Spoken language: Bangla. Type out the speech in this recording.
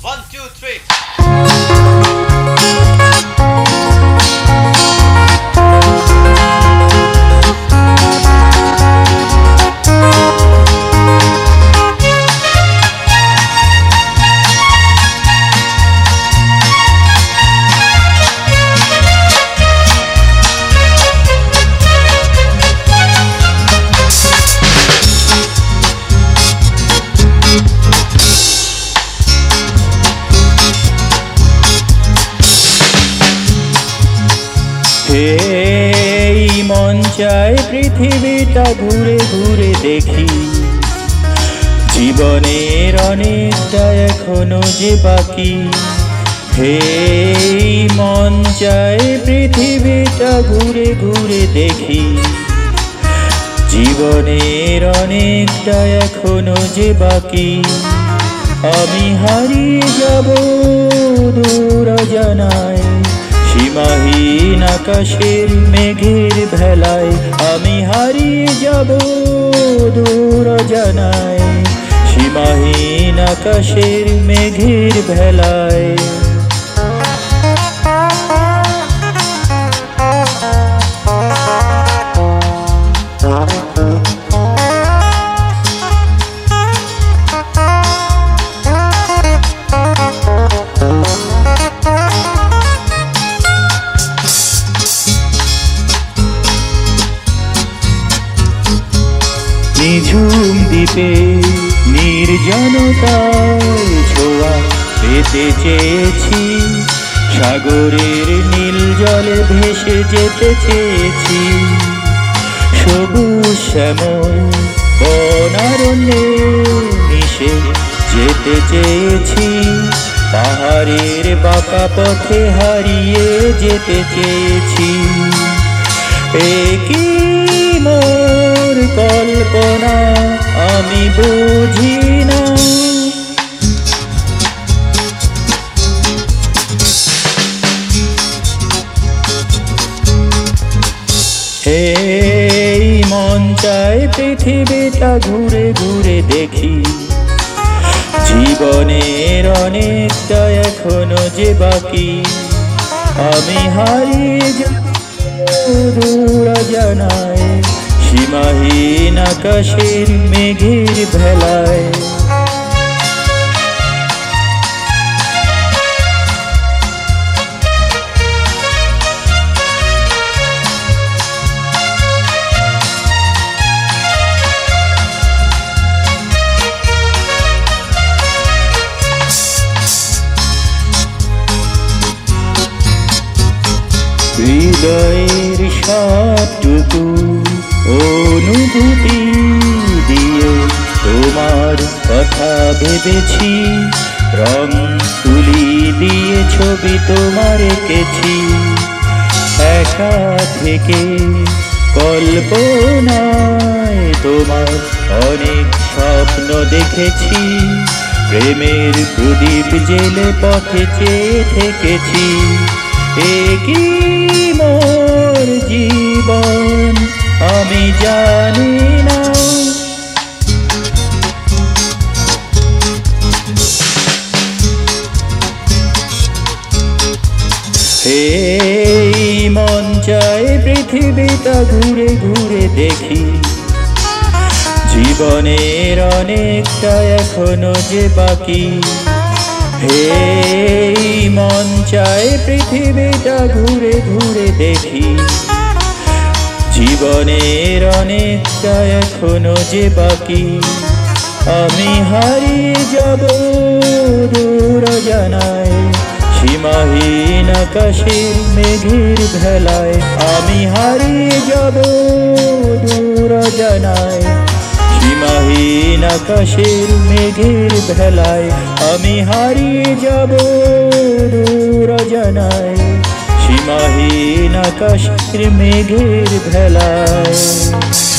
One, two, three. এই মন চায় পৃথিবীটা ঘুরে ঘুরে দেখি। জীবনের অনেকটা এখনও যে বাকি। হে মন চায় পৃথিবীটা ঘুরে ঘুরে দেখি। জীবনের অনেকটা এখনও যে বাকি। আমি হারিয়ে যাব দূর জানায় সীমাহীন আকাশের মেঘের ভেলায় আমি হারিয়ে যাব দূর জানায়। সীমাহীন আকাশের মেঘের ভেলায় নিঝুম দ্বীপে নির্জনতার ছোঁয়া পেতে চেয়েছি, সাগরের নীল জলে ভেসে যেতে চেয়েছি। সবুজ শ্যামল বনারণ্যে মিশে যেতে চেয়েছি, পাহাড়ের বাঁকা পথে হারিয়ে যেতে চেয়েছি। একই মোর কল্পনা, আমি বুঝি না। এই মন চায় পৃথিবীটা ঘুরে ঘুরে দেখি। জীবনের অনেকটা এখনও যে বাকি। আমি হারিয়ে যাব দূর সীমাহীন আকাশের মেঘের ভেলায়। হৃদয়ের সবটুকু অনুভূতি দিয়ে তোমার কথা ভেবেছি। রং তুলি দিয়ে ছবি তোমার এঁকেছি। একা থেকে কল্পনায় তোমার অনেক স্বপ্ন দেখেছি। প্রেমের প্রদীপ জেলে পথে চেয়ে থেকেছি। একই মোর জীবন? জানি না। এই মন পৃথিবীটা ঘুরে ঘুরে দেখি। জীবনের অনেকটা এখনও যে বাকি। হে মন চায় পৃথিবীটা ঘুরে ঘুরে দেখি। জীবনের অনেকটা এখনও যে বাকি, আমি হারিয়ে যাব দূর জানায়, সীমাহীন আকাশের মেঘের ভেলায়, আমি হারিয়ে যাব দূর জানায়, সীমাহীন আকাশের মেঘের ভেলায়, আমি হারিয়ে যাব দূর জানায়। সীমাহীন আকাশের মেঘের ভেলায়